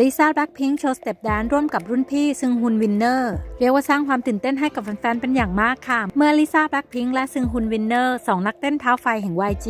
ลิซ่าแบล็คพิงค์โชว์สเต็ปแดนร่วมกับรุ่นพี่ซึงฮุนวินเนอร์เรียกว่าสร้างความตื่นเต้นให้กับแฟนๆ เป็นอย่างมากค่ะ เมื่อลิซ่าแบล็คพิงค์และซึงฮุนวินเนอร์สองนักเต้นเท้าไฟแห่ง YG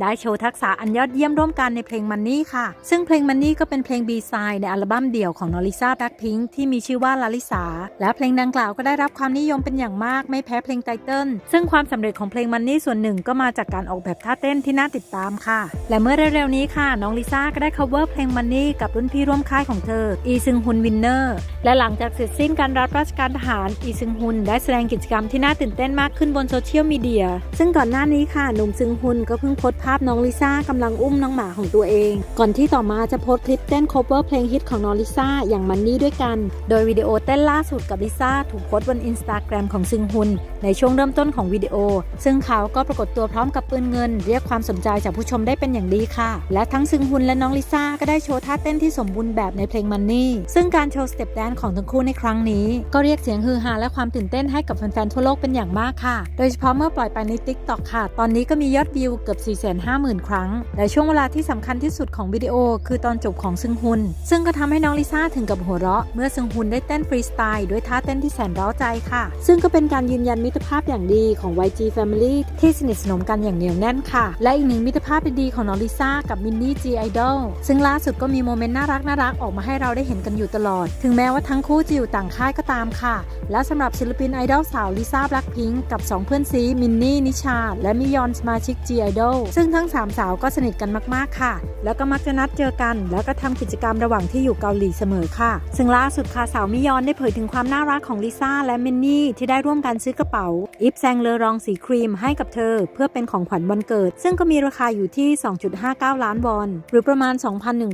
ได้โชว์ทักษะอันยอดเยี่ยมร่วมกันในเพลงมันนี่ค่ะ ซึ่งเพลงมันนี่ก็เป็นเพลง B-side ในอัลบั้มเดี่ยวของนอลิซ่าแบล็คพิงค์ที่มีชื่อว่าลาลิสาและเพลงดังกล่าวก็ได้รับความนิยมเป็นอย่างมากไม่แพ้เพลงไตเติ้ลซึ่งความสำเร็จของเพลงมันนี่ส่วนหนึ่งก็มาจากการออกแบบท่าเต้นที่น่าติดตามค่ะ และเมื่อเร็วๆนี้ค่ะ น้องลิซ่าก็ได้ cover เพลงมันนี่กับรุ่นพี่ร่วมค่ายของเธออีซึงฮุนวินเนอร์และหลังจากเสร็จสิ้นการรับราชการทหารอีซึงฮุนได้แสดงกิจกรรมที่น่าตื่นเต้นมากขึ้นบนโซเชียลมีเดีย ซึ่งก่อนหน้านี้ค่ะ หนุ่มซึงฮุนก็เพิ่งโพสต์ภาพน้องลิซ่ากำลังอุ้มน้องหมาของตัวเอง ก่อนที่ต่อมาจะโพสต์คลิปเต้น cover เพลงฮิตของน้องลิซ่าอย่างมันนี่ด้วยกัน โดยวิดีโอเต้นล่าสุดกับลิซ่าถูกโพสต์บนอินสตาแกรมของซึงฮุนในช่วงเริ่มต้นของวิดีโอ ซึ่งเขาก็ปรากฏตัวพร้อมกับปืนเงิน เรียกความสนใจจากผู้ชมได้เป็นอย่างดีค่ะ และทั้งซึงฮุนและน้องลิซ่าก็ได้โชว์ท่าเต้นที่สมบูรณ์แบบในเพลงมันนี่ซึ่งการโชว์สเต็ปแดนของทั้งคู่ในครั้งนี้ก็เรียกเสียงฮือฮาและความตื่นเต้นให้กับแฟนๆทั่วโลกเป็นอย่างมากค่ะ โดยเฉพาะเมื่อปล่อยไปใน t ิ k t o k ค่ะ ตอนนี้ก็มียอดวิวเกือบ 450,000 ครั้ง และช่วงเวลาที่สำคัญที่สุดของวิดีโอ คือตอนจบของซึงฮุน ซึ่งก็ทำให้น้องลิซ่าถึงกับหัวเราะ เมื่อซึงฮุนได้เต้นฟรีสไตล์ด้วยท่าเต้นที่แสนร้าใจค่ะ ซึ่งก็เป็นการยืนยันมิตรภาพอย่างดีของ YG Family ที่สนิทสนมกันอย่างเหนียวแน่นค่ะ และอีกหนึ่งมิตรภาพดีๆของน้องลิซ่ากับมินนี่ G Idol ซึ่งล่าสุดก็มีโมเมนต์น่ารักน่ารักออกมาให้เราได้เห็นกันอยู่ตลอด ถึงแม้ว่าทั้งคู่จะอยู่ต่างค่ายก็ตามค่ะและสำหรับศิลปินไอดอลสาวลิซ่าแบล็คพิงกับ 2 เพื่อนซีมินนี่ นิชา และมิยอนสมาชิก G Idol ซึ่งทั้ง 3 สาวก็สนิทกันมาก ๆ ค่ะ แล้วก็มักจะนัดเจอกัน แล้วก็ทำกิจกรรมระหว่างที่อยู่เกาหลีเสมอค่ะ ซึ่งล่าสุดค่ะสาวมิยอนได้เผยถึงความน่ารักของลิซ่าและมินนี่ที่ได้ร่วมกันซื้อกระเป๋าอิฟแซงเลอรองสีครีมให้กับเธอ เพื่อเป็นของขวัญวันเกิด ซึ่งก็มีราคาอยู่ที่ 2.59 ล้านวอน หรือประมาณ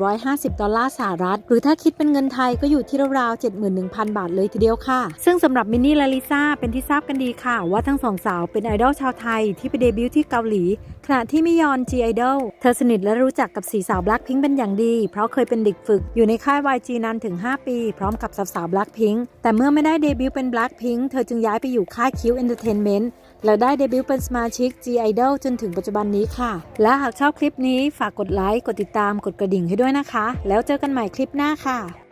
2,150 ดอลลาร์สหรัฐ หรือถ้าคิดเป็นเงินไทยก็อยู่ที่ราวๆ71,000 บาทเลยทีเดียวค่ะซึ่งสำหรับมินนี่และลิซ่าเป็นที่ทราบกันดีค่ะ ว่าทั้งสองสาวเป็นไอดอลชาวไทยที่ไปเดบิวต์ที่เกาหลี ขณะที่มิยอน G Idol เธอสนิทและรู้จักกับสีสาว Blackpink เป็นอย่างดี เพราะเคยเป็นเด็กฝึกอยู่ในค่าย YG นานถึง 5 ปี พร้อมกับสาวๆ Blackpink แต่เมื่อไม่ได้เดบิวต์เป็น Blackpink เธอจึงย้ายไปอยู่ค่าย Q Entertainment และได้เดบิวต์เป็นสมาชิก G Idol จนถึงปัจจุบันนี้ค่ะ และหากชอบคลิปนี้ฝากกดไลค์กดติดตามกดกระดิ่งให้ด้วยนะคะ แล้วเจอกันใหม่คลิปหน้าค่ะ